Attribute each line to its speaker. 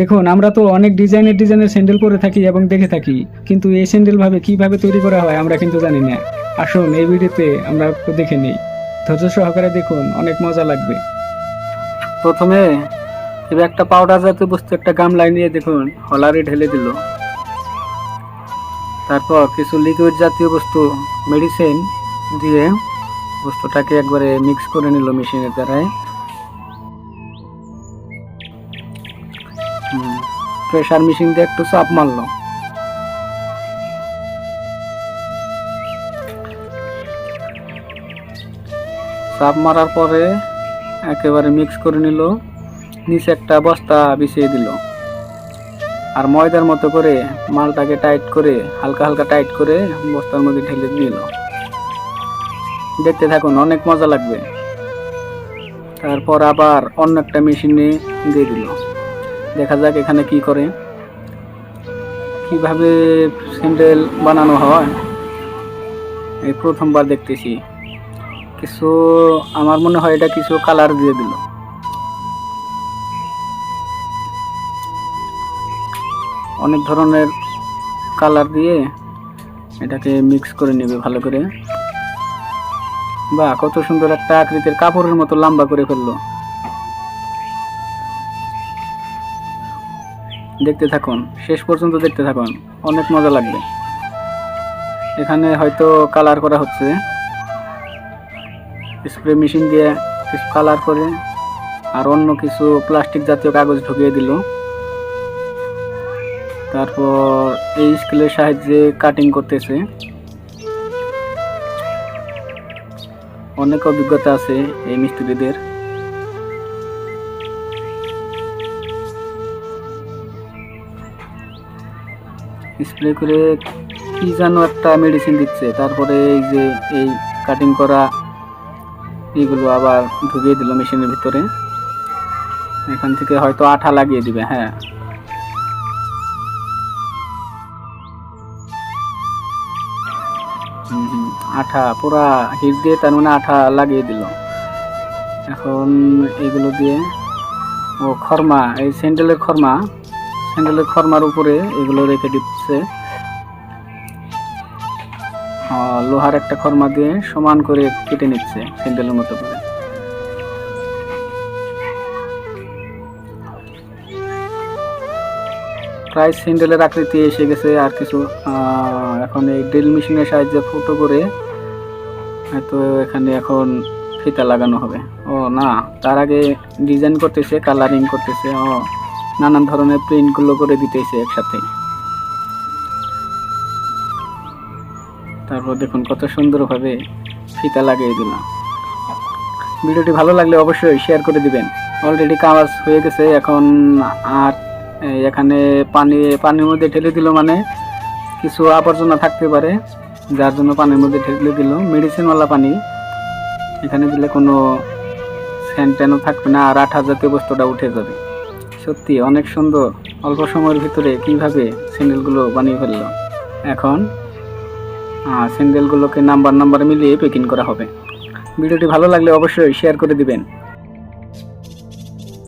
Speaker 1: দেখুন, আমরা তো অনেক ডিজাইনের ডিজাইনের স্যান্ডেল পরে থাকি এবং দেখে থাকি, কিন্তু এই স্যান্ডেল ভাবে কীভাবে তৈরি করা হয় আমরা কিন্তু জানি না। আসুন, এই ভিডিওতে আমরা একটু দেখে নিই। ধৈর্য সহকারে দেখুন, অনেক মজা লাগবে। প্রথমে এবার একটা পাউডার জাতীয় বস্তু, একটা গামলায় নিয়ে দেখুন, হলারে ঢেলে দিল। তারপর কিছু লিকুইড জাতীয় বস্তু মেডিসিন দিয়ে বস্তুটাকে একবারে মিক্স করে নিল মেশিনের দ্বারায়। প্রেশার মেশিন দিয়ে একটু চাপ মারলো চাপ মারার পরে একেবারে মিক্স করে নিল, নিচে একটা বস্তা বিছিয়ে দিল। আর ময়দার মতো করে মালটাকে টাইট করে, হালকা হালকা টাইট করে বস্তার মধ্যে ঢেলে দিল। দেখতে থাকুন, অনেক মজা লাগবে। তারপর আবার অন্য একটা মেশিনে দিয়ে দিল। দেখা যাক এখানে কি করে। কীভাবে স্যান্ডেল বানানো হয়, এই প্রথমবার দেখতেছি। কিছু, আমার মনে হয় এটা কিছু কালার দিয়ে দিল। অনেক ধরনের কালার দিয়ে এটাকে মিক্স করে নেবে ভালো করে। বা কত সুন্দর একটা আকৃতির কাপড়ের মতো লম্বা করে ফেলল। দেখতে থাকুন, শেষ পর্যন্ত দেখতে থাকুন, অনেক মজা লাগবে। এখানে হয়তো কালার করা হচ্ছে। স্প্রে মেশিন দিয়ে কিছু কালার করে, আর অন্য কিছু প্লাস্টিক জাতীয় কাগজ ঢুকিয়ে দিল। তারপর এই স্কেলের সাহায্যে কাটিং করতেছে। অনেক অভিজ্ঞতা আছে এই মিস্ত্রিদের। স্প্রে করে কি যেন একটা মেডিসিন দিচ্ছে। তারপরে এই যে, এই কাটিং করা এগুলো আবার ঢুকিয়ে দিল মেশিনের ভিতরে। এখান থেকে হয়তো আঠা লাগিয়ে দিবে হ্যাঁ। আঠা, পুরা হিট দিয়ে তার মানে আঠা লাগিয়ে দিল। এখন এগুলো দিয়ে, ও খরমা, এই স্যান্ডেলের খরমা। স্যান্ডেলের খরমার উপরে এগুলো রেখে দিচ্ছে। লোহার একটা খরমা দিয়ে সমান করে কেটে নিচ্ছে স্যান্ডেলের মতো করে। প্রায় স্যান্ডেলের আকৃতি এসে গেছে আর কিছু এখন এই ড্রিল মেশিনের সাহায্যে ফুটো করে হয়তো এখানে এখন ফিতা লাগানো হবে। ও না, তার আগে ডিজাইন করতেছে কালারিং করতেছে, ও। নানান ধরনের প্রিন্টগুলো করে দিতেছে একসাথে। তারপর দেখুন কত সুন্দরভাবে ফিতা লাগিয়ে দিলাম। ভিডিওটি ভালো লাগলে অবশ্যই শেয়ার করে দিবেন। অলরেডি কাজ হয়ে গেছে, এখন আর এখানে পানি, পানির মধ্যে ঢেলে দিল মানে কিছু আবর্জনা থাকতে পারে, যার জন্য পানির মধ্যে ঢেলে দিল। মেডিসিনওয়ালা পানি, এখানে দিলে কোনো স্যান্টেনও থাকবে না, আর আঠা জাতীয় বস্তুটা উঠে যাবে। সত্যি অনেক সুন্দর। অল্প সময়ের ভিতরে কীভাবে স্যান্ডেলগুলো বানিয়ে ফেলল? এখন স্যান্ডেলগুলোকে নাম্বার নাম্বার মিলিয়ে প্যাকিং করা হবে। ভিডিওটি ভালো লাগলে অবশ্যই শেয়ার করে দিবেন।